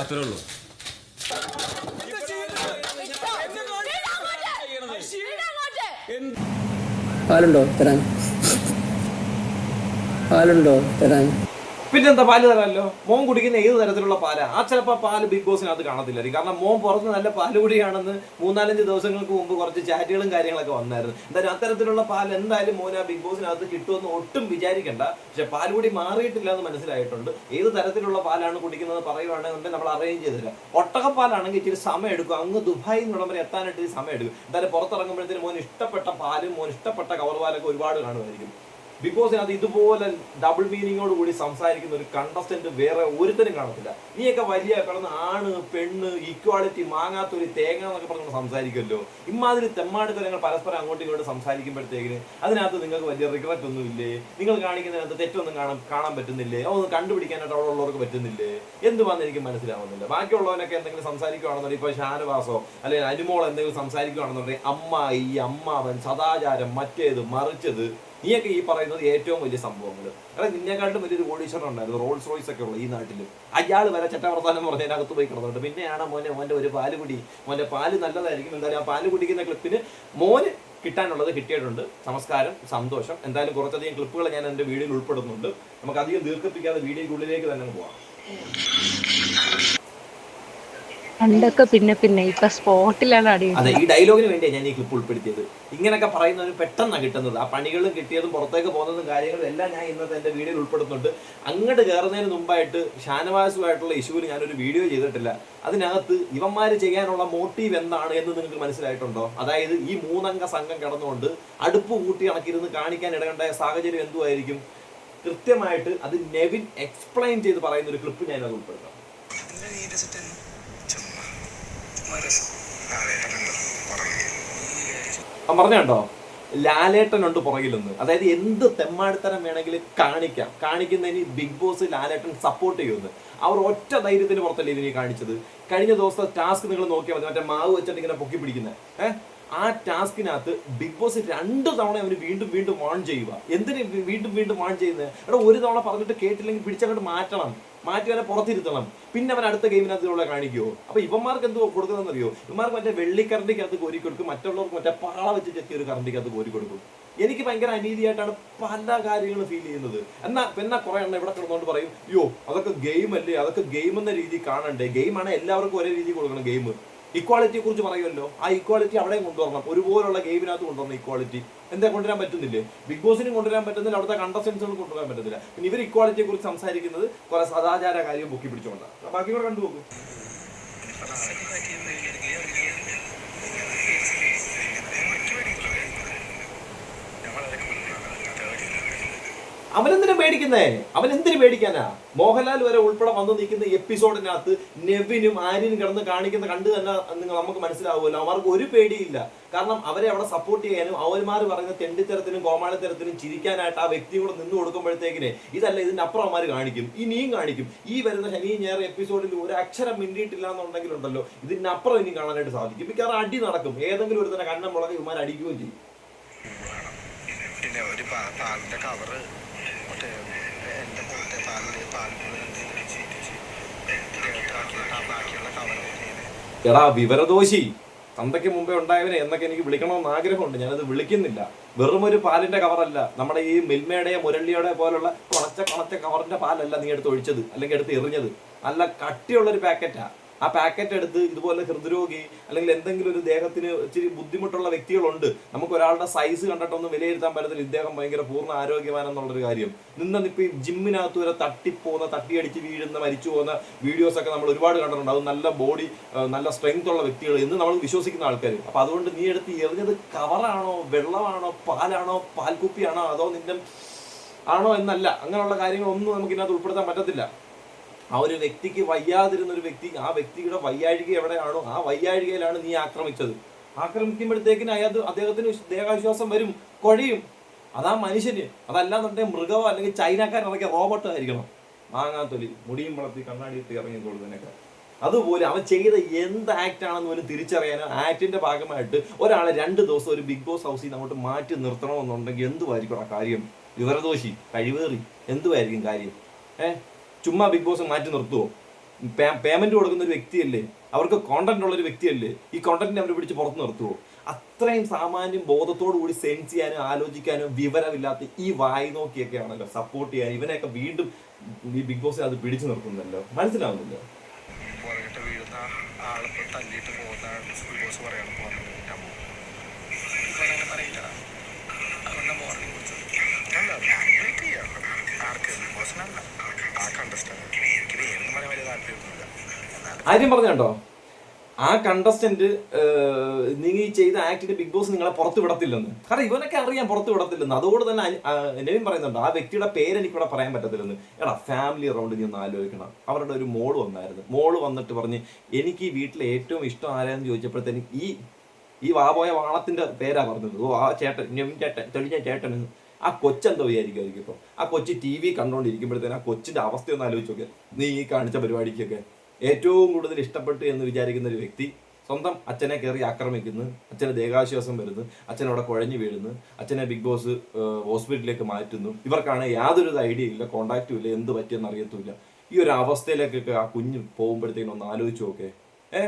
അത്രേ ഉള്ളൂ. പാലുണ്ടോ തരാൻ? പാലുണ്ടോ തരാൻ? പിന്നെന്താ പാൽ തരാമല്ലോ? മോൻ കുടിക്കുന്ന ഏത് തരത്തിലുള്ള പാലാണ് ആ ചിലപ്പോൾ പാൽ ബിഗ് ബോസിനകത്ത് കാണത്തില്ലായിരിക്കും. കാരണം മോൻ പുറത്ത് നല്ല പാൽ കുടിയാണെന്ന് മൂന്നാലഞ്ച് ദിവസങ്ങൾക്ക് മുമ്പ് കുറച്ച് ചാറ്റുകളും കാര്യങ്ങളൊക്കെ വന്നായിരുന്നു. എന്തായാലും അത്തരത്തിലുള്ള പാൽ എന്തായാലും മോൻ ആ ബിഗ് ബോസിനകത്ത് കിട്ടുമെന്ന് ഒട്ടും വിചാരിക്കണ്ട. പക്ഷെ പാലുകൂടി മാറിയിട്ടില്ല എന്ന് മനസ്സിലായിട്ടുണ്ട്. ഏത് തരത്തിലുള്ള പാലാണ് കുടിക്കുന്നത് പറയുവാണെന്നുണ്ടെങ്കിൽ നമ്മൾ അറേഞ്ച് ചെയ്തില്ല. ഒട്ടകപ്പാലാണെങ്കിൽ ഇച്ചിരി സമയം എടുക്കും. അങ്ങ് ദുബായിൽ നിന്നിടം വരെ എത്താനായിട്ട് ഇച്ചിരി സമയം എടുക്കും. എന്തായാലും പുറത്തിറങ്ങുമ്പോഴത്തേക്കും മോൻ ഇഷ്ടപ്പെട്ട പാലും മോൻ ഇഷ്ടപ്പെട്ട കവർ പാലൊക്കെ ഒരുപാട് കാണുമായിരിക്കും. ബിഗ് ബോസിനകത്ത് ഇതുപോലെ ഡബിൾ മീനിങ്ങോട് കൂടി സംസാരിക്കുന്ന ഒരു കണ്ടസ്റ്റന്റ് വേറെ ഒരുത്തരും കാണത്തില്ല. നീയൊക്കെ വലിയ കിടന്ന് ആണ് പെണ്ണ് ഈക്വാളിറ്റി മാങ്ങാത്തൊരു തേങ്ങ എന്നൊക്കെ പറഞ്ഞു സംസാരിക്കുമല്ലോ. ഇമാതിരി തെമ്മാടിത്തരങ്ങൾ പരസ്പരം അങ്ങോട്ടും ഇങ്ങോട്ടും സംസാരിക്കുമ്പോഴത്തേക്കിന് അതിനകത്ത് നിങ്ങൾക്ക് വലിയ റിഗ്രറ്റ് ഒന്നും ഇല്ലേ? നിങ്ങൾ കാണിക്കുന്നതിനകത്ത് തെറ്റൊന്നും കാണാൻ കാണാൻ പറ്റുന്നില്ലേ? അതൊന്നും കണ്ടുപിടിക്കാനായിട്ട് അവിടെ ഉള്ളവർക്ക് പറ്റുന്നില്ലേ? എന്തുവാന്ന് എനിക്ക് മനസ്സിലാവുന്നില്ല. ബാക്കിയുള്ളവനൊക്കെ എന്തെങ്കിലും സംസാരിക്കുകയാണെന്നുണ്ടെങ്കിൽ ഇപ്പൊ ഷാനവാസോ അല്ലെങ്കിൽ അനുമോൾ എന്തെങ്കിലും സംസാരിക്കുകയാണെന്നുണ്ടെങ്കിൽ അമ്മായി അമ്മാവൻ സദാചാരം മറ്റേത് മറിച്ചത് നീയൊക്കെ ഈ പറയുന്നത് ഏറ്റവും വലിയ സംഭവങ്ങൾ. കാരണം നിന്നെക്കാട്ടും വലിയൊരു കോടീശ്വരൻ ഉണ്ടായിരുന്നു റോൾസ് റോയ്സ് ഒക്കെ ഉള്ളു ഈ നാട്ടിൽ അയാൾ വരെ ചട്ടവർത്താനം പറഞ്ഞതിനകത്ത് പോയി കിടന്നുണ്ട് പിന്നെയാണ് മോനെ മോന്റെ ഒരു പാൽ കുടി. മോന്റെ പാൽ നല്ലതായിരിക്കും. എന്തായാലും ആ പാൽ കുടിക്കുന്ന ക്ലിപ്പിന് മോന് കിട്ടാനുള്ളത് കിട്ടിയിട്ടുണ്ട്. നമസ്കാരം സന്തോഷം. എന്തായാലും കുറച്ചധികം ക്ലിപ്പുകൾ ഞാൻ എന്റെ വീഡിയോയിൽ ഉൾപ്പെടുന്നുണ്ട്. നമുക്ക് അധികം ദീർഘിപ്പിക്കാതെ വീഡിയോയ്ക്കുള്ളിലേക്ക് തന്നെ പോവാം. പണ്ടൊക്കെ പിന്നെ പിന്നെ ഇപ്പൊ സ്പോട്ടിലാണ് അടി അതെ ഈ ഡയലോഗിന് വേണ്ടിയാണ് ഞാൻ ഈ ക്ലിപ്പ് ഉൾപ്പെടുത്തിയത്. ഇങ്ങനെയൊക്കെ പറയുന്നതിന് പെട്ടെന്ന് കിട്ടുന്നത്. ആ പണികളും കിട്ടിയതും പുറത്തേക്ക് പോകുന്നതും കാര്യങ്ങളും എല്ലാം ഞാൻ ഇന്നത്തെ എന്റെ വീഡിയോയിൽ ഉൾപ്പെടുത്തുന്നുണ്ട്. അങ്ങോട്ട് കയറുന്നതിന് മുമ്പായിട്ട് ഷാനവാസുമായിട്ടുള്ള ഇഷ്യൂവിൽ ഞാനൊരു വീഡിയോ ചെയ്തിട്ടില്ല. അതിനകത്ത് ഇവന്മാർ ചെയ്യാനുള്ള മോട്ടീവ് എന്താണ് എന്ന് നിങ്ങൾക്ക് മനസ്സിലായിട്ടുണ്ടോ? അതായത് ഈ മൂന്നംഗ സംഘം കിടന്നുകൊണ്ട് അടുപ്പ് കൂട്ടി കണക്കിരുന്ന് കാണിക്കാൻ ഇടകണ്ടായ സാഹചര്യം എന്തുമായിരിക്കും കൃത്യമായിട്ട് അത് നെവിൻ എക്സ്പ്ലെയിൻ ചെയ്ത് പറയുന്ന ഒരു ക്ലിപ്പ് ഞാനത് അത് ഉൾപ്പെടുത്താം. അവൻ പറഞ്ഞോ ലാലേട്ടനുണ്ട് പുറകിലൊന്ന്. അതായത് എന്ത് തെമ്മാടിത്തരം വേണമെങ്കിലും കാണിക്കാം. കാണിക്കുന്നതിന് ബിഗ് ബോസ് ലാലേട്ടൻ സപ്പോർട്ട് ചെയ്യുമെന്ന് അവർ ഒറ്റ ധൈര്യത്തിന് പുറത്തല്ലേ ഇതിനെ കാണിച്ചത്? കഴിഞ്ഞ ദിവസത്തെ ടാസ്ക് നിങ്ങൾ നോക്കിയാൽ മതി. മറ്റേ മാവ് വെച്ചിട്ട് ഇങ്ങനെ പൊക്കി പിടിക്കുന്നത് ഏഹ് ആ ടാസ്കിനകത്ത് ബിഗ് ബോസ് രണ്ട് തവണ അവന് വീണ്ടും വീണ്ടും വാൺ ചെയ്യുക. എന്തിന് വീണ്ടും വീണ്ടും വാൺ ചെയ്യുന്നത് എടാ ഒരു തവണ പറഞ്ഞിട്ട് കേട്ടില്ലെങ്കിൽ പിടിച്ചങ്ങോട്ട് മാറ്റണം. മാറ്റി അവനെ പുറത്തിരുത്തണം. പിന്നെ അവൻ അടുത്ത ഗെയിമിനകത്തിലൂടെ കാണിക്കുമോ അപ്പൊ ഇവന്മാർക്ക് എന്തോ അറിയോ ഇവന്മാർക്ക് മറ്റേ വെള്ളിക്കറണ്ടിക്കകത്ത് കോരി കൊടുക്കും മറ്റുള്ളവർക്ക് മറ്റേ പാള വെച്ച് ചെത്തിയ ഒരു കറണ്ടിക്കകത്ത് കോരി കൊടുക്കും എനിക്ക് ഭയങ്കര അനീതിയായിട്ടാണ് പല കാര്യങ്ങളും ഫീൽ ചെയ്യുന്നത്. എന്നാ പിന്നെ കുറെ എണ്ണം ഇവിടെ കിടന്നുകൊണ്ട് പറയും അയ്യോ അതൊക്കെ ഗെയിം അല്ലേ? അതൊക്കെ ഗെയിം എന്ന രീതി കാണണ്ടേ? ഗെയിമാണ് എല്ലാവർക്കും ഒരേ രീതി കൊടുക്കണം ഗെയിം ഇക്വാളിറ്റിയെ കുറിച്ച് പറയുമല്ലോ. ആ ഇക്വാളിറ്റി അവിടെയും കൊണ്ടുവരണം. ഒരുപോലുള്ള ഗെയിമിനകത്ത് കൊണ്ടുവരണം ഇക്വാളിറ്റി എന്താ കൊണ്ടുവരാൻ പറ്റുന്നില്ലേ? ബിഗ് ബോസിനും കൊണ്ടുവരാൻ പറ്റുന്നില്ല. അവിടുത്തെ കണ്ടസ്റ്റൻസുകളും കൊണ്ടുവരാൻ പറ്റുന്നില്ല. പിന്നെ ഇവർ ഇക്വാളിറ്റിയെ കുറിച്ച് സംസാരിക്കുന്നത് കുറെ സദാചാര കാര്യം പൊക്കി പിടിച്ചുകൊണ്ടാണ് ബാക്കി കൂടെ കണ്ടു അവനെന്തിനാ പേടിക്കുന്നേ? അവൻ എന്തിനു പേടിക്കാനാ? മോഹൻലാൽ വരെ ഉൾപ്പെടെ വന്നു നിൽക്കുന്ന എപ്പിസോഡിനകത്ത് നെവിനും ആര്യനും കിടന്ന് കാണിക്കുന്ന കണ്ട് തന്നെ നിങ്ങൾ നമുക്ക് മനസ്സിലാവുമല്ലോ. അവർക്ക് ഒരു പേടിയില്ല. കാരണം അവരെ അവിടെ സപ്പോർട്ട് ചെയ്യാനും അവന്മാർ പറയുന്ന തെണ്ടിത്തരത്തിനും കോമാളിത്തരത്തിനും ചിരിക്കാനായിട്ട് ആ വ്യക്തി കൂടെ നിന്ന് കൊടുക്കുമ്പോഴത്തേക്കിനെ ഇതല്ല ഇതിന്റെ അപ്പുറം അവന്മാർ കാണിക്കും. ഇനിയും കാണിക്കും. ഈ വരുന്ന ശനി ഞായർ എപ്പിസോഡിൽ ഒരു അക്ഷരം മിണ്ടിയിട്ടില്ല എന്നുണ്ടെങ്കിലുണ്ടല്ലോ ഇതിനപ്പുറം ഇനിയും കാണാനായിട്ട് സാധിക്കും. മിക്കവാറും അടി നടക്കും. ഏതെങ്കിലും ഒരു തന്നെ കണ്ണം മുളക് ഇവന്മാർ അടിക്കുകയും ചെയ്യും. ഒരു കവറ് മറ്റേ എന്റെ മറ്റേ പാലിന്റെ പാലിന്റെ ബാക്കിയുള്ള കവർ എടാ വിവരദോഷി. തന്തയ്ക്ക് മുമ്പേ ഉണ്ടായവനെ എന്നൊക്കെ എനിക്ക് വിളിക്കണമെന്ന് ആഗ്രഹമുണ്ട്. ഞാനത് വിളിക്കുന്നില്ല. വെറും ഒരു പാലിന്റെ കവറല്ല. നമ്മുടെ ഈ മിൽമയുടെ മുരളിയുടെ പോലുള്ള കുളച്ച കുളച്ച കവറിന്റെ പാലല്ല നീ എടുത്ത് ഒഴിച്ചത് അല്ലെങ്കിൽ എടുത്ത് എറിഞ്ഞത്. നല്ല കട്ടിയുള്ള ഒരു പാക്കറ്റാ. ആ പാക്കറ്റ് എടുത്ത് ഇതുപോലെ ഹൃദ്രോഗി അല്ലെങ്കിൽ എന്തെങ്കിലും ഒരു ദേഹത്തിന് ഇച്ചിരി ബുദ്ധിമുട്ടുള്ള വ്യക്തികളുണ്ട്. നമുക്ക് ഒരാളുടെ സൈസ് കണ്ടിട്ടൊന്നും വിലയിരുത്താൻ പറ്റത്തില്ല. ഇദ്ദേഹം ഭയങ്കര പൂർണ ആരോഗ്യവാനെന്നുള്ളൊരു കാര്യം. നിന്ന് ഇപ്പൊ ഈ ജിമ്മിനകത്ത് വരെ തട്ടിപ്പോകുന്ന തട്ടിയടിച്ച് വീഴുന്ന മരിച്ചു പോകുന്ന വീഡിയോസ് ഒക്കെ നമ്മൾ ഒരുപാട് കണ്ടിട്ടുണ്ട്. അത് നല്ല ബോഡി നല്ല സ്ട്രെങ്ത് ഉള്ള വ്യക്തികൾ എന്ന് നമ്മൾ വിശ്വസിക്കുന്ന ആൾക്കാർ അപ്പോൾ അതുകൊണ്ട് നീ എടുത്ത് എറിഞ്ഞത് കവറാണോ വെള്ളമാണോ പാലാണോ പാൽക്കുപ്പിയാണോ അതോ നിന്റെ ആണോ എന്നല്ല. അങ്ങനെയുള്ള കാര്യങ്ങളൊന്നും നമുക്ക് ഇതിനകത്ത് ഉൾപ്പെടുത്താൻ പറ്റത്തില്ല. ആ ഒരു വ്യക്തിക്ക് വയ്യാതിരുന്ന ഒരു വ്യക്തി ആ വ്യക്തിയുടെ വയ്യാഴിക എവിടെയാണോ ആ വയ്യാഴികയിലാണ് നീ ആക്രമിച്ചത്. ആക്രമിക്കുമ്പോഴത്തേക്കിന് അയാൾ അദ്ദേഹത്തിന് ദേഹാശ്വാസം വരും കൊഴയും. അതാ മനുഷ്യന്. അതല്ലാന്നുണ്ടെങ്കിൽ മൃഗമോ അല്ലെങ്കിൽ ചൈനക്കാരൻ ഇറക്കിയ റോബോട്ട് ആയിരിക്കണം. മാങ്ങാത്തൊലി മുടിയും വളർത്തി കണ്ണാടി ഇട്ട് തന്നെയൊക്കെ അതുപോലെ അവൻ ചെയ്ത എന്ത് ആക്ട് ആണെന്ന് പോലും തിരിച്ചറിയാനോ ആക്ടിന്റെ ഭാഗമായിട്ട് ഒരാളെ രണ്ട് ദിവസം ഒരു ബിഗ് ബോസ് ഹൗസിൽ നിന്ന് അങ്ങോട്ട് മാറ്റി നിർത്തണമെന്നുണ്ടെങ്കിൽ എന്തുമായിരിക്കും ആ കാര്യം? വിവരദോഷി കഴിവേറി. എന്തുമായിരിക്കും കാര്യം? ഏഹ് ചുമ്മാ ബിഗ് ബോസ് മാറ്റി നിർത്തുമോ പേയ്മെന്റ് കൊടുക്കുന്ന ഒരു വ്യക്തിയല്ലേ? അവർക്ക് കോണ്ടന്റ് ഉള്ള ഒരു വ്യക്തിയല്ലേ? ഈ കോണ്ടന്റിനെ അവർ പിടിച്ച് പുറത്ത് നിർത്തുമോ അത്രയും സാമാന്യം ബോധത്തോടു കൂടി സെൻസ് ചെയ്യാനും ആലോചിക്കാനും വിവരമില്ലാത്ത ഈ വായി നോക്കിയൊക്കെയാണല്ലോ സപ്പോർട്ട് ചെയ്യാൻ. ഇവനെയൊക്കെ വീണ്ടും ഈ ബിഗ് ബോസിനെ അത് പിടിച്ചു നിർത്തുന്നല്ലോ. മനസ്സിലാവുന്നില്ല? ഞാൻ ആ ആര്യം പറഞ്ഞോ ആ കണ്ടസ്റ്റന്റ് നിങ്ങൾ ഈ ചെയ്ത ആക്ടിന് ബിഗ് ബോസ് നിങ്ങളെ പുറത്ത് വിടത്തില്ലെന്ന്. കാരണം ഇവനൊക്കെ അറിയാൻ പുറത്ത് വിടത്തില്ലെന്ന്. അതുകൊണ്ട് തന്നെ നെവിൻ പറയുന്നുണ്ട് ആ വ്യക്തിയുടെ പേര് എനിക്കിവിടെ പറയാൻ പറ്റത്തില്ലെന്ന്. എടാ ഫാമിലി റൗണ്ട് നീ ഒന്ന് ആലോചിക്കണം. അവരുടെ ഒരു മോൾ വന്നായിരുന്നു. മോൾ വന്നിട്ട് പറഞ്ഞ് എനിക്ക് ഈ വീട്ടിലെ ഏറ്റവും ഇഷ്ടം ആരാന്ന് ചോദിച്ചപ്പോഴത്തേനും ഈ ഈ വാപോയ വാണത്തിന്റെ പേരാ പറഞ്ഞത്. ഓ ആ ചേട്ടൻ നെവിൻ ചേട്ടൻ തെളിഞ്ഞ ചേട്ടൻ. ആ കൊച്ചെന്താ വിചാരിക്കുമായിരിക്കും ഇപ്പം. ആ കൊച്ചി ടി വി കണ്ടോണ്ടിരിക്കുമ്പോഴത്തേന് ആ കൊച്ചിന്റെ അവസ്ഥ ഒന്ന് ആലോചിച്ച് നോക്കുക നീ ഈ കാണിച്ച പരിപാടിക്കൊക്കെ ഏറ്റവും കൂടുതൽ ഇഷ്ടപ്പെട്ടു എന്ന് വിചാരിക്കുന്ന ഒരു വ്യക്തി സ്വന്തം അച്ഛനെ കയറി ആക്രമിക്കുന്നു അച്ഛനെ ദേഹാശ്വാസം വരുന്നു അച്ഛനവിടെ കുഴഞ്ഞു വീഴുന്നു അച്ഛനെ ബിഗ് ബോസ് ഹോസ്പിറ്റലിലേക്ക് മാറ്റുന്നു. ഇവർക്കാണ് യാതൊരു ഐഡിയ ഇല്ല കോണ്ടാക്റ്റും ഇല്ല എന്ത് പറ്റിയെന്ന് അറിയത്തുമില്ല. ഈ ഒരു അവസ്ഥയിലേക്കൊക്കെ ആ കുഞ്ഞ് പോകുമ്പോഴത്തേക്കും ഒന്ന് ആലോചിച്ച് നോക്കേ. ഏ?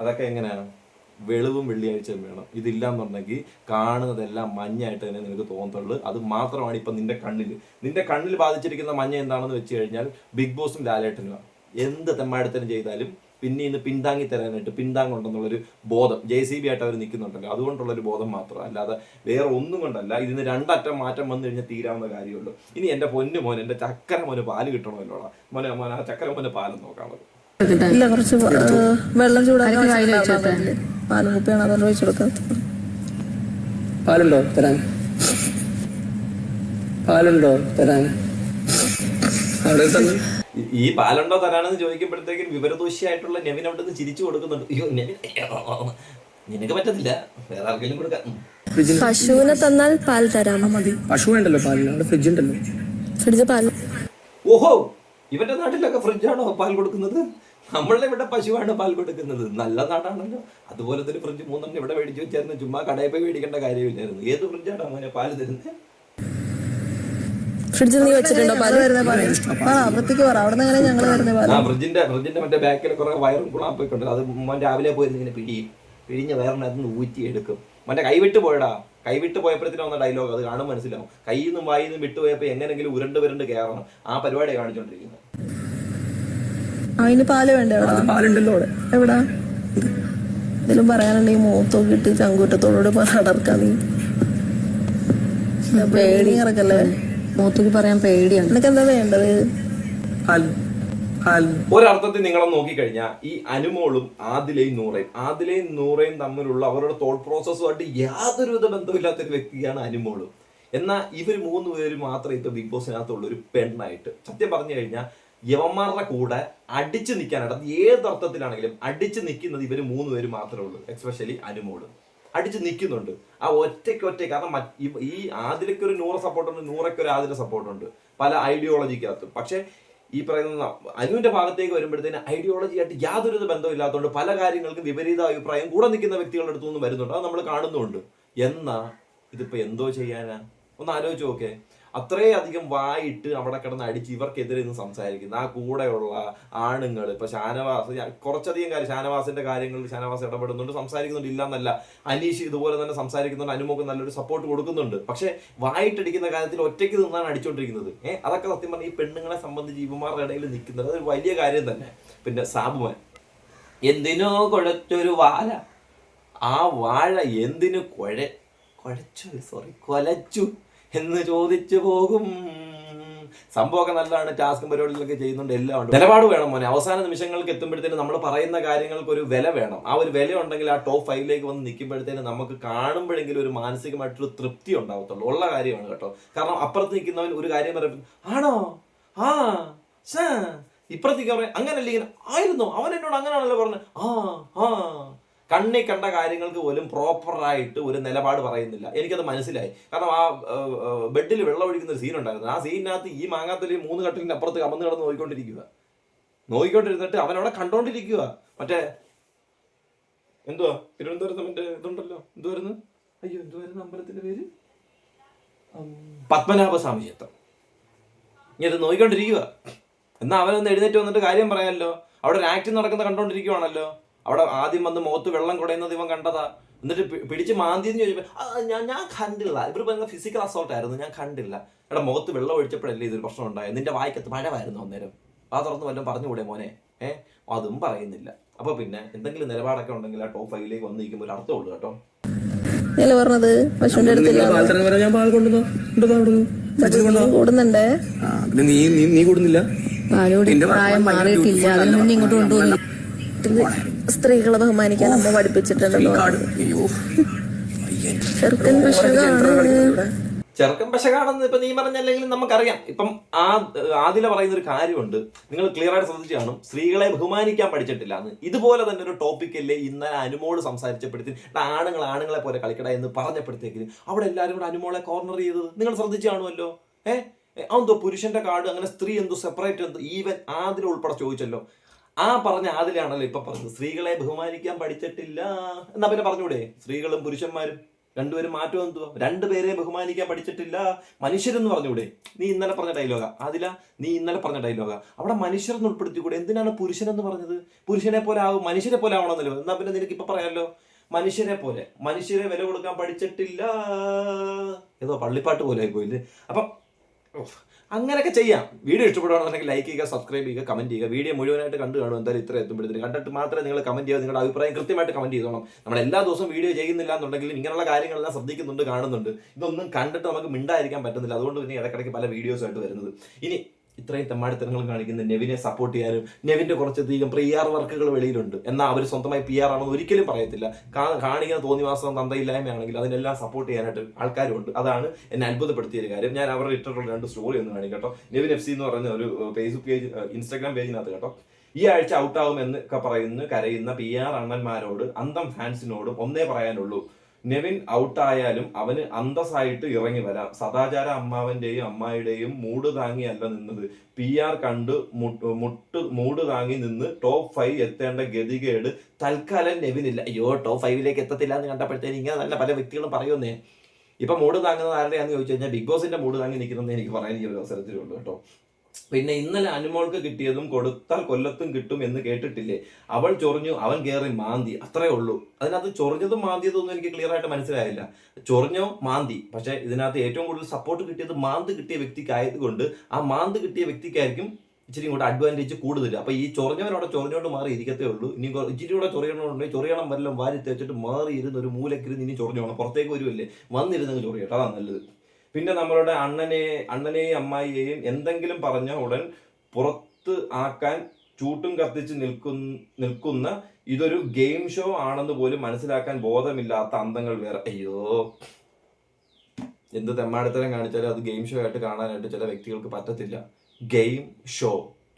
അതൊക്കെ എങ്ങനെയാണ്? വെളിവും വെള്ളിയാഴ്ചയും വേണം. ഇതില്ലാന്നുണ്ടെങ്കിൽ കാണുന്നതെല്ലാം മഞ്ഞായിട്ട് തന്നെ നിനക്ക് തോന്നത്തുള്ളൂ. അത് മാത്രമാണ് ഇപ്പം നിന്റെ കണ്ണിൽ. നിന്റെ കണ്ണിൽ ബാധിച്ചിരിക്കുന്ന മഞ്ഞ എന്താണെന്ന് വെച്ച് കഴിഞ്ഞാൽ ബിഗ് ബോസും ലാലേട്ടനുമാണ് എന്ത് തെമ്മാടത്തിനും ചെയ്താലും പിന്നെ ഇന്ന് പിന്താങ്ങി തരാനായിട്ട് പിന്താങ്ങുണ്ടെന്നുള്ളൊരു ബോധം. ജെ സി ബി ആയിട്ട് അവർ നിൽക്കുന്നുണ്ടല്ലോ. അതുകൊണ്ടുള്ളൊരു ബോധം മാത്രം. അല്ലാതെ വേറെ ഒന്നും കൊണ്ടല്ല. ഇതിന് രണ്ടറ്റം മാറ്റം വന്നു കഴിഞ്ഞാൽ തീരാവുന്ന കാര്യമുള്ളൂ. ഇനി എന്റെ പൊന്നു മോൻ എന്റെ ചക്കര മോന് പാൽ കിട്ടണമല്ലോ മോനെ മോനെ ആ ചക്കര മോന് പാലം നോക്കാമത് ഇല്ല കുറച്ച് വെള്ളം വെച്ചിട്ടുണ്ടായിരുന്നു. പാലും കുപ്പിയാണ് അതുകൊണ്ട് ഒഴിച്ചു കൊടുക്കാത്ത പാലുണ്ടോ? തരാൻ. പാലുണ്ടോ? തരാൻ. അവിടെ തന്നെ. ഈ- പാലുണ്ടോ തരാണെന്ന് ചോദിക്കുമ്പോഴത്തേക്കും വിവരദോഷിയായിട്ടുള്ള നെവിൻ അവിടെ നിന്ന് ചിരിച്ചു കൊടുക്കുന്നുണ്ട്. അയ്യോ നെവിൻ നിനക്ക് പറ്റത്തില്ല. വേറെ ആർക്കെങ്കിലും കൊടുക്കാം. ഫ്രിഡ്ജിൽ പശുവിനെ തന്നാൽ പാൽ തരാമോ മതി. പശു വേണ്ടല്ലോ പാലിന് അവിടെ ഫ്രിഡ്ജ് ഉണ്ടല്ലോ ഫ്രിഡ്ജ് പാൽ ഓഹോ ഇവന്റെ നാട്ടിലൊക്കെ ഫ്രിഡ്ജാണോ പാൽ കൊടുക്കുന്നത്? നമ്മളുടെ ഇവിടെ പശുവാണ് പാൽ കൊടുക്കുന്നത്. നല്ല നാടാണല്ലോ. അതുപോലെ തന്നെ ഫ്രിഡ്ജ് മൂന്നെണ്ണം ഇവിടെ മേടിച്ചു വെച്ചായിരുന്നു. ചുമ്മാ കടയിൽ പോയി മേടിക്കേണ്ട കാര്യമില്ലായിരുന്നു. ഏത് ഫ്രിഡ്ജാണ് അങ്ങനെ പാൽ തരുന്നത് ഫ്രിഡ്ജിൽ നീ വെച്ചിട്ടുണ്ടോ പാൽ പറ വൃത്തിക്ക് പറ. അവിടെ നിന്ന് എങ്ങനെ ഞങ്ങൾ വരുന്ന പാൽ ആ ഫ്രിഡ്ജിന്റെ ഫ്രിഡ്ജിന്റെ മറ്റേ ബാക്കിൽ കുറെ വയറും കുളാപ്പൊക്കെ അത് മോൻ രാവിലെ പോയിരുന്നു ഇങ്ങനെ പിടി പിഴിഞ്ഞ വയറിനകത്ത് അതിന് ഊറ്റി എടുക്കും. മറ്റേ കൈവിട്ട് പോയടാ. കൈവിട്ട് പോയപ്പോഴത്തേനും വന്ന ഡയലോഗ് അത് കാണും മനസ്സിലാവും. കൈയിൽ നിന്നും വായിൽ നിന്നും വിട്ടു പോയപ്പോൾ എങ്ങനെങ്കിലും ഉരുണ്ട് ഉരുണ്ട് കയറണം ആ പരിപാടിയാണ് കാണിച്ചോണ്ടിരിക്കുന്നത്. അതിന് പാൽ വേണ്ടേ എവിടാ പാലുണ്ടല്ലോ അവിടെ. എവിടാ? എന്തെങ്കിലും പറയാനുണ്ടെങ്കിൽ മൂത്തോക്കിട്ട് ചങ്കൂറ്റത്തോടോട് അടർക്കാ നീ. പേടി ഇറക്കല്ലേ മൂത്തൊക്കെ പറയാൻ പേടിയാണ്. നിനക്ക് എന്താ വേണ്ടത്? പാൽ. പാൽ. ഒരർത്ഥത്തിൽ നിങ്ങളെ നോക്കിക്കഴിഞ്ഞാൽ ഈ അനുമോളും ആദിലയും നൂറയും ആദിലയും നൂറയും തമ്മിലുള്ള അവരുടെ തോട്ട് പ്രോസസ്സുമായിട്ട് യാതൊരുവിധ ബന്ധമില്ലാത്ത ഒരു വ്യക്തിയാണ് അനുമോളും. എന്നാൽ ഇവർ മൂന്ന് പേര് മാത്രമേ ഇപ്പൊ ബിഗ് ബോസിനകത്തുള്ള ഒരു പെണ്ണായിട്ട്. സത്യം പറഞ്ഞു കഴിഞ്ഞാൽ യവന്മാരുടെ കൂടെ അടിച്ചു നിൽക്കാനായിട്ട് അത് ഏത് അർത്ഥത്തിലാണെങ്കിലും അടിച്ചു നിൽക്കുന്നത് ഇവർ മൂന്ന് പേര് മാത്രമേ ഉള്ളൂ എക്സ്പെഷ്യലി അനുമോട് അടിച്ച് നിൽക്കുന്നുണ്ട്. ആ ഒറ്റയ്ക്ക് ഒറ്റയ്ക്ക് കാരണം ഈ- ആദിലയ്ക്ക് ഒരു നൂറ് സപ്പോർട്ടുണ്ട് നൂറയ്ക്ക് ഒരു ആദില സപ്പോർട്ടുണ്ട് പല ഐഡിയോളജിക്കകത്തും പക്ഷെ ഈ പറയുന്ന അനുവിന്റെ ഭാഗത്തേക്ക് വരുമ്പോഴത്തേന് ഐഡിയോളജി ആയിട്ട് യാതൊരു ബന്ധമില്ലാത്തതുകൊണ്ട് പല കാര്യങ്ങൾക്കും വിപരീത അഭിപ്രായം കൂടെ നിൽക്കുന്ന വ്യക്തികളുടെ അടുത്തു നിന്നും വരുന്നുണ്ട്. അത് നമ്മൾ കാണുന്നുണ്ട്. എന്നാ? ഇതിപ്പോ എന്തോ ചെയ്യാനാ? ഒന്ന് ആലോചിച്ച് നോക്കേ അത്രയധികം വായിട്ട് അവിടെ കിടന്ന് അടിച്ച് ഇവർക്കെതിരെ നിന്ന് സംസാരിക്കുന്നു. ആ കൂടെയുള്ള ആണുങ്ങൾ ഇപ്പൊ ഷാനവാസ് കുറച്ചധികം കാര്യം ഷാനവാസിന്റെ കാര്യങ്ങളിൽ ഷാനവാസ് ഇടപെടുന്നുണ്ട് സംസാരിക്കുന്നുണ്ട് ഇല്ല എന്നല്ല അനീഷ് ഇതുപോലെ തന്നെ സംസാരിക്കുന്നുണ്ട് അനുമോക്ക് നല്ലൊരു സപ്പോർട്ട് കൊടുക്കുന്നുണ്ട്. പക്ഷെ വായിട്ടടിക്കുന്ന കാര്യത്തിൽ ഒറ്റയ്ക്ക് നിന്നാണ് അടിച്ചോണ്ടിരിക്കുന്നത്. ഏഹ് അതൊക്കെ സത്യം പറഞ്ഞാൽ ഈ പെണ്ണുങ്ങളെ സംബന്ധിച്ച് ഇവന്മാരുടെ ഇടയിൽ നിൽക്കുന്നത് അതൊരു വലിയ കാര്യം തന്നെ. പിന്നെ സാബുമാൻ. എന്തിനോ കുഴച്ചൊരു വാല. ആ വാഴ എന്തിനു കുഴ കുഴച്ചു സോറി കൊലച്ചു. എന്ന് ചോദിച്ചു പോകും. സംഭവമൊക്കെ നല്ലതാണ്. ടാസ്കും പരിപാടികളൊക്കെ ചെയ്യുന്നുണ്ട്. എല്ലാം ഉണ്ട്. നിലപാട് വേണം മോനെ. അവസാന നിമിഷങ്ങൾക്ക് എത്തുമ്പോഴത്തേനും നമ്മൾ പറയുന്ന കാര്യങ്ങൾക്ക് ഒരു വില വേണം. ആ ഒരു വില ഉണ്ടെങ്കിൽ ആ ടോപ്പ് ഫൈവിലേക്ക് വന്ന് നിൽക്കുമ്പോഴത്തേനും നമുക്ക് കാണുമ്പോഴെങ്കിലും ഒരു മാനസികമായിട്ടൊരു തൃപ്തി ഉണ്ടാവത്തുള്ളൂ. ഉള്ള കാര്യമാണ് കേട്ടോ. കാരണം അപ്പുറത്ത് നിൽക്കുന്നവൻ ഒരു കാര്യം പറയും ആണോ? ആ ഇപ്പുറത്തേക്ക് പറയാം അങ്ങനല്ലേ ഇങ്ങനെ ആയിരുന്നു? അവൻ എന്നോട് അങ്ങനെയാണല്ലോ പറഞ്ഞത്. ആ ആ. കണ്ണി കണ്ട കാര്യങ്ങൾക്ക് പോലും പ്രോപ്പറായിട്ട് ഒരു നിലപാട് പറയുന്നില്ല. എനിക്കത് മനസ്സിലായി. കാരണം ആ ബെഡിൽ വെള്ളം ഒഴിക്കുന്ന ഒരു സീൻ ഉണ്ടായിരുന്നു. ആ സീനിനകത്ത് ഈ മാങ്ങാത്തൊലി മൂന്ന് കട്ടിലിന്റെ അപ്പുറത്ത് കമന്ന് കിടന്ന് നോക്കിക്കൊണ്ടിരിക്കുക നോക്കിക്കൊണ്ടിരുന്നിട്ട് അവനവിടെ കണ്ടോണ്ടിരിക്കുക. മറ്റേ എന്തുവാ? തിരുവനന്തപുരത്ത് മറ്റേ ഇതുണ്ടല്ലോ. എന്തുവായിരുന്നു? അയ്യോ എന്തുവായിരുന്നു അമ്പലത്തിന്റെ പേര്? പത്മനാഭസ്വാമി ക്ഷേത്രം ഇനി അത് നോക്കിക്കൊണ്ടിരിക്കുക എന്നാൽ അവനൊന്ന് എഴുന്നേറ്റ് വന്നിട്ട് കാര്യം പറയാമല്ലോ അവിടെ ഒരു ആക്ടിങ് നടക്കുന്ന കണ്ടോണ്ടിരിക്കുവാണല്ലോ. അവിടെ ആദ്യം വന്ന് മുഖത്ത് വെള്ളം കുടയുന്നത് ഇവൻ കണ്ടതാ. എന്നിട്ട് പിടിച്ച് മാന്തി എന്ന് ചോദിച്ചപ്പോൾ ഞാൻ ഞാൻ കണ്ടില്ല. ഇവർ ഭയങ്കര ഫിസിക്കൽ അസോൾട്ട് ആയിരുന്നു ഞാൻ കണ്ടില്ല. എടാ മുഖത്ത് വെള്ളം ഒഴിച്ചപ്പോഴല്ലേ ഇതൊരു പ്രശ്നം ഉണ്ടായത് നിന്റെ വായിക്കത്ത് മഴവായിരുന്നു അന്നേരം. ആ തുറന്ന് വല്ലതും പറഞ്ഞുകൂടെ മോനെ? ഏഹ് അതും പറയുന്നില്ല. അപ്പൊ പിന്നെ എന്തെങ്കിലും നിലപാടൊക്കെ ഉണ്ടെങ്കിൽ ആ ടോപ്പ് ഫൈവിലേക്ക് വന്ന് നിൽക്കുമ്പോൾ ഒരു അർത്ഥമുള്ളൂ കേട്ടോ. പറഞ്ഞത് പശുവിന്റെ അടുത്തില്ല കൂടുന്നുണ്ടേ. നീ നീ നീ കൂടുന്നില്ല? നിന്റെ പ്രായം മാറിയിട്ടില്ല. അതിന് മുന്നേ ഇങ്ങോട്ട് കൊണ്ടുവന്നു ഇത് സ്ത്രീകളെ ബഹുമാനിക്കാൻ അമ്മ പഠിപ്പിച്ചിട്ടുണ്ട്. ചെറുക്കൻ പശകാണ് ചെറുക്കൻ പശകാണെന്ന് ഇപ്പൊ നീ പറഞ്ഞല്ലെങ്കിലും നമുക്കറിയാം. ഇപ്പം ആ ആദില പറയുന്ന ഒരു കാര്യമുണ്ട്. നിങ്ങൾ ക്ലിയർ ആയിട്ട് ശ്രദ്ധിച്ചു കാണും. സ്ത്രീകളെ ബഹുമാനിക്കാൻ പഠിച്ചിട്ടില്ല എന്ന്. ഇതുപോലെ തന്നെ ഒരു ടോപ്പിക്കല്ലേ ഇന്നലെ അനുമോട് സംസാരിച്ചപ്പെടുത്തി ആണുങ്ങൾ ആണുങ്ങളെ പോലെ കളിക്കട എന്ന് പറഞ്ഞപ്പോഴത്തേക്കും അവിടെ എല്ലാവരും കൂടെ അനുമോളെ കോർണർ ചെയ്തത്. നിങ്ങൾ ശ്രദ്ധിച്ചു കാണുമല്ലോ. ഏഹ് എന്തോ പുരുഷന്റെ കാർഡ് അങ്ങനെ സ്ത്രീ എന്തോ സെപ്പറേറ്റ് എന്തോ ഈവൻ ആദില ഉൾപ്പെടെ ചോദിച്ചല്ലോ. ആ പറഞ്ഞ ആതിലാണല്ലോ ഇപ്പൊ പറഞ്ഞത്. സ്ത്രീകളെ ബഹുമാനിക്കാൻ പഠിച്ചിട്ടില്ല. എന്നാ പിന്നെ പറഞ്ഞൂടെ? സ്ത്രീകളും പുരുഷന്മാരും രണ്ടുപേരും മാറ്റം എന്തുവാ? രണ്ടുപേരെ ബഹുമാനിക്കാൻ പഠിച്ചിട്ടില്ല. മനുഷ്യരെന്ന് പറഞ്ഞൂടെ? നീ ഇന്നലെ പറഞ്ഞ ഡയലോഗ അതില നീ ഇന്നലെ പറഞ്ഞ ഡയലോഗ അവിടെ മനുഷ്യരെന്ന് ഉൾപ്പെടുത്തിക്കൂടെ? എന്തിനാണ് പുരുഷനെന്ന് പറഞ്ഞത്? പുരുഷനെ പോലെ ആവും മനുഷ്യരെ പോലെ ആവണമെന്നല്ലോ എന്നാ പിന്നെ നിനക്ക് ഇപ്പൊ പറയാമല്ലോ മനുഷ്യരെ പോലെ. മനുഷ്യരെ വില കൊടുക്കാൻ പഠിച്ചിട്ടില്ല. ഏതോ പള്ളിപ്പാട്ട് പോലെ ആയിപ്പോയില്ലേ? അപ്പം. അങ്ങനെയൊക്കെ ചെയ്യാം. വീഡിയോ ഇഷ്ടപ്പെടുകയാണെന്നുണ്ടെങ്കിൽ ലൈക്ക് ചെയ്യുക സബ്സ്ക്രൈബ് ചെയ്യുക കമന്റ് ചെയ്യുക. വീഡിയോ മുഴുവനായിട്ട് കണ്ടു കാണും. എന്തായാലും ഇത്ര എത്തുമ്പോഴത്തേക്ക് കണ്ടിട്ട് മാത്രമേ നിങ്ങൾ കമന്റ് ചെയ്യുക. നിങ്ങളുടെ അഭിപ്രായം കൃത്യമായിട്ട് കമന്റ് ചെയ്തോണം. നമ്മൾ എല്ലാ ദിവസവും വീഡിയോ ചെയ്യുന്നില്ല എന്നുണ്ടെങ്കിലും ഇങ്ങനെയുള്ള കാര്യങ്ങളെല്ലാം ശ്രദ്ധിക്കുന്നുണ്ട് കാണുന്നുണ്ട്. ഇതൊന്നും കണ്ടിട്ട് നമുക്ക് മിണ്ടായിരിക്കാൻ പറ്റുന്നില്ല. അതുകൊണ്ട് പിന്നെ ഇടയ്ക്കിടയ്ക്ക് പല വീഡിയോസ് ആയിട്ട് വരുന്നത്. ഇനി ഇത്രയും തെമ്മാടിത്തരങ്ങൾ കാണിക്കുന്ന നെവിനെ സപ്പോർട്ട് ചെയ്യാനും നെവിന്റെ കുറച്ചധികം പി ആർ വർക്കുകൾ വെളിയിലുണ്ട്. എന്നാൽ അവർ സ്വന്തമായി പി ആർ ആണെന്ന് ഒരിക്കലും പറയത്തില്ല. കാണിക്കുന്ന തോന്നിവാസം തന്തയില്ലായ്മയാണെങ്കിൽ അതിനെല്ലാം സപ്പോർട്ട് ചെയ്യാനായിട്ട് ആൾക്കാരുണ്ട്. അതാണ് എന്നെ അത്ഭുതപ്പെടുത്തിയ ഒരു കാര്യം. ഞാൻ അവരുടെ ഇട്ടിട്ടുള്ള രണ്ട് സ്റ്റോറി ഒന്ന് കാണിക്കും കേട്ടോ. നെവിൻ എഫ് സി എന്ന് പറഞ്ഞ ഒരു ഫേസ്ബുക്ക് പേജ് ഇൻസ്റ്റാഗ്രാം പേജിനകത്ത് കേട്ടോ. ഈ ആഴ്ച ഔട്ട് എന്ന് ഒക്കെ പറയുന്ന കരയുന്ന പി ആർ അണ്ണന്മാരോട് അന്തം ഫാൻസിനോടും ഒന്നേ പറയാനുള്ളൂ. നെവിൻ ഔട്ടായാലും അവന് അന്തസ്സായിട്ട് ഇറങ്ങി വരാം. സദാചാര അമ്മാവന്റെയും അമ്മായിയുടെയും മൂട് താങ്ങിയല്ല നിന്നത്. പി ആർ കണ്ട് മുട്ട് മൂട് താങ്ങി നിന്ന് ടോപ്പ് ഫൈവ് എത്തേണ്ട ഗതികേട് തൽക്കാലം നെവിനില്ല. അയ്യോ ടോപ്പ് ഫൈവിലേക്ക് എത്തത്തില്ല എന്ന് കണ്ടപ്പോഴത്തേന് ഇങ്ങനെ നല്ല പല വ്യക്തികളും പറയുന്നേ. ഇപ്പൊ മൂട് താങ്ങുന്നത് ആരുടെയാന്ന് ചോദിച്ചു കഴിഞ്ഞാൽ ബിഗ് ബോസിന്റെ മൂട് താങ്ങി നിൽക്കുന്നതെന്ന് എനിക്ക് പറയാൻ ഈ ഒരു അവസരത്തിലുള്ളൂ കേട്ടോ. പിന്നെ ഇന്നലെ അനുമോൾക്ക് കിട്ടിയതും കൊടുത്താൽ കൊല്ലത്തും കിട്ടും എന്ന് കേട്ടിട്ടില്ലേ? അവൾ ചൊറിഞ്ഞു അവൻ കയറി മാന്തി. അത്രേ ഉള്ളൂ. അതിനകത്ത് ചൊറിഞ്ഞതും മാന്തിയതും ഒന്നും എനിക്ക് ക്ലിയർ ആയിട്ട് മനസ്സിലായില്ല. ചൊറിഞ്ഞോ? മാന്തി. പക്ഷെ ഇതിനകത്ത് ഏറ്റവും കൂടുതൽ സപ്പോർട്ട് കിട്ടിയത് മാന്ത് കിട്ടിയ വ്യക്തിക്കായതുകൊണ്ട് ആ മാന്ത് കിട്ടിയ വ്യക്തിക്കായിരിക്കും ഇച്ചിരി കൂടെ അഡ്വാന്റേജ് കൂടുതൽ അപ്പൊ ഈ ചൊറിഞ്ഞവനോടെ ചൊറിഞ്ഞോണ്ട് മാറി ഇരിക്കത്തേ ഉള്ളൂ. ഇനി ഇച്ചിരി കൂടെ ചൊറിയണമുണ്ടെങ്കിൽ ചൊറിയണം വല്ലതും വാരി തേച്ചിട്ട് മാറി ഇരുന്ന് ഒരു മൂലക്കിരുന്ന് ഇനി ചൊറിഞ്ഞോണം പുറത്തേക്ക് വരുമല്ലേ വന്നിരുന്നെങ്കിൽ ചൊറിയട്ടെ. അതാണ് നല്ലത്. പിന്നെ നമ്മളുടെ അണ്ണനെ അണ്ണനെയും അമ്മായിയെയും എന്തെങ്കിലും പറഞ്ഞ ഉടൻ പുറത്ത് ആക്കാൻ ചൂട്ടും കത്തിച്ച് നിൽക്കുന്ന നിൽക്കുന്ന ഇതൊരു ഗെയിം ഷോ ആണെന്ന് പോലും മനസ്സിലാക്കാൻ ബോധമില്ലാത്ത അന്തങ്ങൾ വേറെ. അയ്യോ. എന്ത് തെമ്മാടിത്തരം കാണിച്ചാലും അത് ഗെയിം ഷോ ആയിട്ട് കാണാനായിട്ട് ചില വ്യക്തികൾക്ക് പറ്റത്തില്ല. Game show.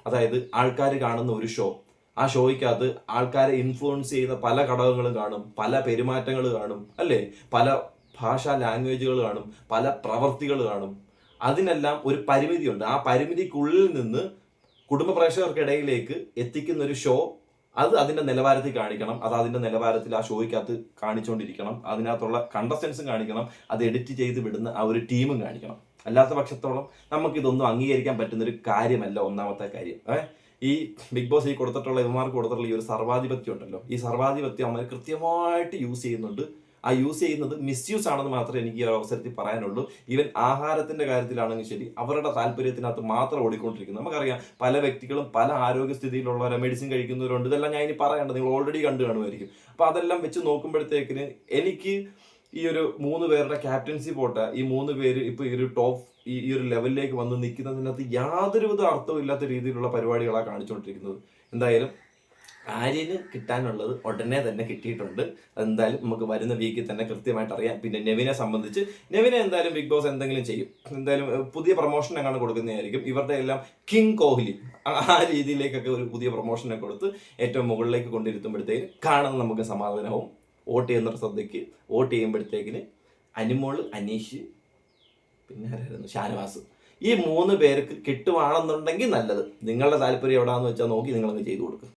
അതായത് ആൾക്കാർ കാണുന്ന ഒരു ഷോ. ആ ഷോയ്ക്കകത്ത് ആൾക്കാരെ ഇൻഫ്ലുവൻസ് ചെയ്യുന്ന പല ഘടകങ്ങളും കാണും പല പെരുമാറ്റങ്ങൾ കാണും അല്ലേ? പല ഭാഷാ ലാംഗ്വേജുകൾ കാണും പല പ്രവർത്തികൾ കാണും. അതിനെല്ലാം ഒരു പരിമിതിയുണ്ട്. ആ പരിമിതിക്കുള്ളിൽ നിന്ന് കുടുംബ പ്രേക്ഷകർക്കിടയിലേക്ക് എത്തിക്കുന്ന ഒരു ഷോ അത് അതിന്റെ നിലവാരത്തിൽ കാണിക്കണം. അത് അതിന്റെ നിലവാരത്തിൽ ആ ഷോയ്ക്കകത്ത് കാണിച്ചുകൊണ്ടിരിക്കണം അതിനകത്തുള്ള കണ്ടസ്റ്റൻസും കാണിക്കണം. അത് എഡിറ്റ് ചെയ്ത് വിടുന്ന ആ ഒരു ടീമും കാണിക്കണം. അല്ലാത്ത പക്ഷത്തോളം നമുക്ക് ഇതൊന്നും അംഗീകരിക്കാൻ പറ്റുന്ന ഒരു കാര്യമല്ല ഒന്നാമത്തെ കാര്യം. ഏഹ് ഈ ബിഗ് ബോസ് ഈ കൊടുത്തിട്ടുള്ള ഇവന്മാർക്ക് കൊടുത്തിട്ടുള്ള ഈ ഒരു സർവാധിപത്യം ഉണ്ടല്ലോ. ഈ സർവാധിപത്യം അവർ കൃത്യമായിട്ട് യൂസ് ചെയ്യുന്നുണ്ട്. ആ യൂസ് ചെയ്യുന്നത് മിസ്യൂസ് ആണെന്ന് മാത്രമേ എനിക്ക് ഈ അവസരത്തിൽ പറയാനുള്ളൂ. ഈവൻ ആഹാരത്തിന്റെ കാര്യത്തിലാണെങ്കിൽ ശരി അവരുടെ താല്പര്യത്തിനകത്ത് മാത്രം ഓടിക്കൊണ്ടിരിക്കുന്നു നമുക്കറിയാം പല വ്യക്തികളും പല ആരോഗ്യസ്ഥിതിയിലുള്ളവരെ മെഡിസിൻ കഴിക്കുന്നവരുണ്ട്. ഇതെല്ലാം ഞാൻ ഇനി പറയേണ്ടത് നിങ്ങൾ ഓൾറെഡി കണ്ടു കാണുമായിരിക്കും. അപ്പോൾ അതെല്ലാം വെച്ച് നോക്കുമ്പോഴത്തേക്കിന് എനിക്ക് ഈ ഒരു മൂന്ന് പേരുടെ ക്യാപ്റ്റൻസി പോട്ട ഈ മൂന്ന് പേര് ഇപ്പൊ ഈ ഒരു ടോപ്പ് ഈ ഈ ഒരു ലെവലിലേക്ക് വന്ന് നിൽക്കുന്നതിനകത്ത് യാതൊരുവിധ അർത്ഥവും ഇല്ലാത്ത രീതിയിലുള്ള പരിപാടികളാണ് കാണിച്ചുകൊണ്ടിരിക്കുന്നത് എന്തായാലും ആര്യന് കിട്ടാനുള്ളത് ഉടനെ തന്നെ കിട്ടിയിട്ടുണ്ട്. എന്തായാലും നമുക്ക് വരുന്ന വീക്കിൽ തന്നെ കൃത്യമായിട്ട് അറിയാം. പിന്നെ നെവിനെ സംബന്ധിച്ച് നെവിനെ എന്തായാലും ബിഗ് ബോസ് എന്തെങ്കിലും ചെയ്യും. എന്തായാലും പുതിയ പ്രൊമോഷൻ എങ്ങനെ കൊടുക്കുന്നതായിരിക്കും. ഇവരുടെ എല്ലാം കിങ് കോഹ്ലി ആ- രീതിയിലേക്കൊക്കെ ഒരു പുതിയ പ്രൊമോഷനെ കൊടുത്ത് ഏറ്റവും മുകളിലേക്ക് കൊണ്ടിരുത്തുമ്പോഴത്തേക്കും കാണുന്ന നമുക്ക് സമാധാനവും വോട്ട് ചെയ്യുന്ന ശ്രദ്ധയ്ക്ക് വോട്ട് ചെയ്യുമ്പോഴത്തേക്കിന് അനിമോൾ അനീഷ് പിന്നെ ആരായിരുന്നു? ഷാനവാസ്. ഈ മൂന്ന് പേർക്ക് കിട്ടുവാണെന്നുണ്ടെങ്കിൽ നല്ലത്. നിങ്ങളുടെ താല്പര്യം എവിടെയാണെന്ന് വെച്ചാൽ നോക്കി നിങ്ങളങ്ങ് ചെയ്തു കൊടുക്കും.